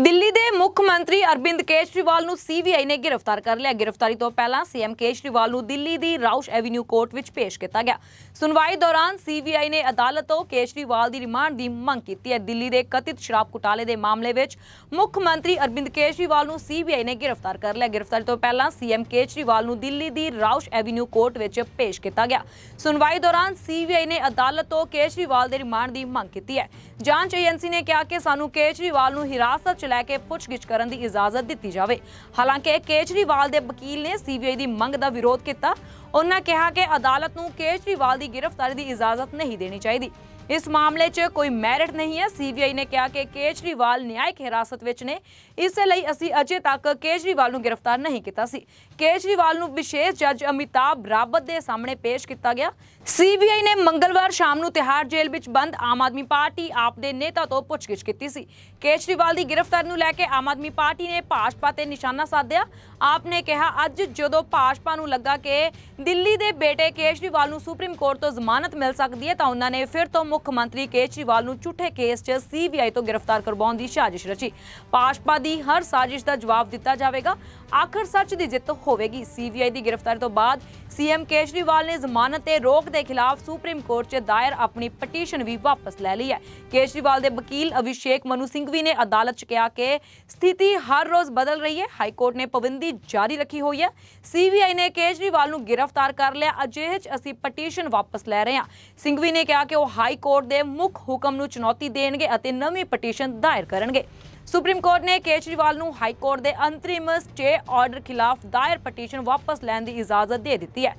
ਦਿੱਲੀ ਦੇ ਮੁੱਖ ਮੰਤਰੀ ਅਰਬਿੰਦ ਕੇਜਰੀਵਾਲ ਨੂੰ ਸੀਬੀਆਈ ਨੇ ਗ੍ਰਿਫਤਾਰ ਕਰ ਲਿਆ। ਗ੍ਰਿਫਤਾਰੀ ਤੋਂ ਪਹਿਲਾਂ ਸੀਐਮ ਕੇਜਰੀਵਾਲ ਨੂੰ ਦਿੱਲੀ ਦੀ ਰਾਉਸ਼ ਐਵੀਨਿਊ ਕੋਰਟ ਵਿੱਚ ਪੇਸ਼ ਕੀਤਾ ਗਿਆ। ਸੁਣਵਾਈ ਦੌਰਾਨ ਸੀਬੀਆਈ ਨੇ ਅਦਾਲਤ ਤੋਂ ਕੇਜਰੀਵਾਲ ਦੀ ਰਿਮਾਂਡ ਦੀ ਮੰਗ ਕੀਤੀ ਹੈ। ਦਿੱਲੀ ਦੇ ਕਥਿਤ ਸ਼ਰਾਬ ਘੁਟਾਲੇ ਦੇ ਮਾਮਲੇ ਵਿੱਚ ਮੁੱਖ ਮੰਤਰੀ ਅਰਬਿੰਦ ਕੇਜਰੀਵਾਲ ਨੂੰ ਸੀਬੀਆਈ ਨੇ ਗ੍ਰਿਫਤਾਰ ਕਰ ਲਿਆ। ਗ੍ਰਿਫਤਾਰੀ ਤੋਂ ਪਹਿਲਾਂ ਸੀਐਮ ਕੇਜਰੀਵਾਲ ਨੂੰ ਦਿੱਲੀ ਦੀ ਰਾਉਸ਼ ਐਵੀਨਿਊ ਕੋਰਟ ਵਿੱਚ ਪੇਸ਼ ਕੀਤਾ ਗਿਆ। ਸੁਣਵਾਈ ਦੌਰਾਨ ਸੀਬੀਆਈ ਨੇ ਅਦਾਲਤ ਤੋਂ ਕੇਜਰੀਵਾਲ ਦੇ ਰਿਮਾਂਡ ਦੀ ਮੰਗ ਕੀਤੀ ਹੈ। ਜਾਂਚ ਏਜੰਸੀ ਨੇ ਕਿਹਾ ਕਿ ਸਾਨੂੰ ਕੇਜਰੀਵਾਲ ਨੂੰ ਹਿਰਾਸਤ 'ਚ ਲੈ ਕੇ ਪੁੱਛਗਿੱਛ ਕਰਨ ਦੀ ਇਜਾਜ਼ਤ ਦਿੱਤੀ ਜਾਵੇ। ਹਾਲਾਂਕਿ ਕੇਜਰੀਵਾਲ ਦੇ ਵਕੀਲ ਨੇ ਸੀਬੀਆਈ ਦੀ ਮੰਗ ਦਾ ਵਿਰੋਧ ਕੀਤਾ। ਉਹਨਾਂ ਕਿਹਾ ਕਿ ਅਦਾਲਤ ਨੂੰ ਕੇਜਰੀਵਾਲ ਦੀ ਗ੍ਰਿਫਤਾਰੀ ਦੀ ਇਜਾਜ਼ਤ ਨਹੀਂ ਦੇਣੀ ਚਾਹੀਦੀ। ਇਸ ਮਾਮਲੇ 'ਚ ਕੋਈ ਮੈਰਿਟ ਨਹੀਂ ਹੈ। ਸੀਬੀਆਈ ਨੇ ਕਿਹਾ ਕਿ ਕੇਜਰੀਵਾਲ ਨਿਆਇਕ ਹਿਰਾਸਤ ਵਿੱਚ ਨੇ। ਇਸ ਲਈ ਅਸੀਂ ਅਜੇ ਤੱਕ ਕੇਜਰੀਵਾਲ ਨੂੰ ਗ੍ਰਿਫਤਾਰ ਨਹੀਂ ਕੀਤਾ ਸੀ। ਕੇਜਰੀਵਾਲ ਨੂੰ ਵਿਸ਼ੇਸ਼ ਜੱਜ ਅਮਿਤਾਭ ਰਾਵਤ ਦੇ ਸਾਹਮਣੇ ਪੇਸ਼ ਕੀਤਾ ਗਿਆ। ਸੀਬੀਆਈ ਨੇ ਮੰਗਲਵਾਰ ਸ਼ਾਮ ਨੂੰ ਤਿਹਾੜ ਜੇਲ੍ਹ ਵਿੱਚ ਬੰਦ ਆਮ ਆਦਮੀ ਪਾਰਟੀ ਆਪ ਦੇ ਨੇਤਾ ਤੋਂ ਪੁੱਛਗਿੱਛ ਕੀਤੀ ਸੀ। ਕੇਜਰੀਵਾਲ ਦੀ ਗ੍ਰਿਫ਼ਤਾਰ ਨੂੰ ਲੈ ਕੇ ਆਮ ਆਦਮੀ ਪਾਰਟੀ ਨੇ ਭਾਜਪਾ ਤੇ ਨਿਸ਼ਾਨਾ ਸਾਧਿਆ। ਆਪ ਨੇ ਕਿਹਾ, ਅੱਜ ਜਦੋਂ ਭਾਜਪਾ ਨੂੰ ਲੱਗਾ ਕਿ ਦਿੱਲੀ ਦੇ ਬੇਟੇ ਕੇਜਰੀਵਾਲ ਨੂੰ ਸੁਪਰੀਮ ਕੋਰਟ ਤੋਂ ਜ਼ਮਾਨਤ ਮਿਲ ਸਕਦੀ ਹੈ, ਤਾਂ ਉਹਨਾਂ ਨੇ ਫਿਰ ਤੋਂ ਮੁੱਖ ਮੰਤਰੀ ਕੇਜਰੀਵਾਲ ਨੂੰ ਝੂਠੇ ਕੇਸ 'ਚ ਸੀਬੀਆਈ ਤੋਂ ਗ੍ਰਿਫਤਾਰ ਕਰਵਾਉਣ ਦੀ ਸਾਜ਼ਿਸ਼ ਰਚੀ। ਭਾਜਪਾ ਦੀ ਹਰ ਸਾਜ਼ਿਸ਼ ਦਾ ਜਵਾਬ ਦਿੱਤਾ ਜਾਵੇਗਾ। ਆਖਰ ਸੱਚ ਦੀ ਜਿੱਤ ਹੋਵੇਗੀ। ਸੀਬੀਆਈ ਦੀ ਗ੍ਰਿਫਤਾਰੀ ਤੋਂ ਬਾਅਦ ਸੀਐਮ ਕੇਜਰੀਵਾਲ ਨੇ ਜ਼ਮਾਨਤ ਤੇ ਰੋਕ ਦੇ ਖਿਲਾਫ ਸੁਪਰੀਮ ਕੋਰਟ 'ਚ ਦਾਇਰ ਆਪਣੀ ਪਟੀਸ਼ਨ ਵੀ ਵਾਪਸ ਲੈ ਲਈ ਹੈ। ਕੇਜਰੀਵਾਲ ਦੇ ਵਕੀਲ ਅਭਿਸ਼ੇਕ ਮਨੂ ਸਿੰਘਵੀ ਨੇ ਅਦਾਲਤ 'ਚ ਕਿਹਾ ਕਿ ਸਥਿਤੀ ਹਰ ਰੋਜ਼ ਬਦਲ ਰਹੀ ਹੈ। ਹਾਈ ਕੋਰਟ ਨੇ ਪਾਬੰਦੀ ਜਾਰੀ ਰੱਖੀ ਹੋਈ ਹੈ। ਸੀਬੀਆਈ ਨੇ ਕੇਜਰੀਵਾਲ ਨੂੰ ਗ੍ਰਿਫਤਾਰ ਕਰ ਲਿਆ। ਅਜਿਹੇ 'ਚ ਅਸੀਂ ਪਟੀਸ਼ਨ ਵਾਪਸ ਲੈ ਰਹੇ ਹਾਂ। ਸਿੰਘਵੀ ਨੇ ਕਿਹਾ ਕਿ ਉਹ ਹਾਈ ਕੋਰਟ ਦੇ ਮੁੱਖ ਹੁਕਮ ਨੂੰ ਚੁਣੌਤੀ ਦੇਣਗੇ ਅਤੇ ਨਵੀਂ ਪਟੀਸ਼ਨ ਦਾਇਰ ਕਰਨਗੇ। ਸੁਪਰੀਮ ਕੋਰਟ ਨੇ ਕੇਜਰੀਵਾਲ ਨੂੰ ਹਾਈ ਕੋਰਟ ਦੇ ਅੰਤਰਿਮ ਸਟੇ ਆਰਡਰ ਖਿਲਾਫ ਦਾਇਰ ਪਟੀਸ਼ਨ ਵਾਪਸ ਲੈਣ ਦੀ ਇਜਾਜ਼ਤ ਦੇ ਦਿੱਤੀ ਹੈ।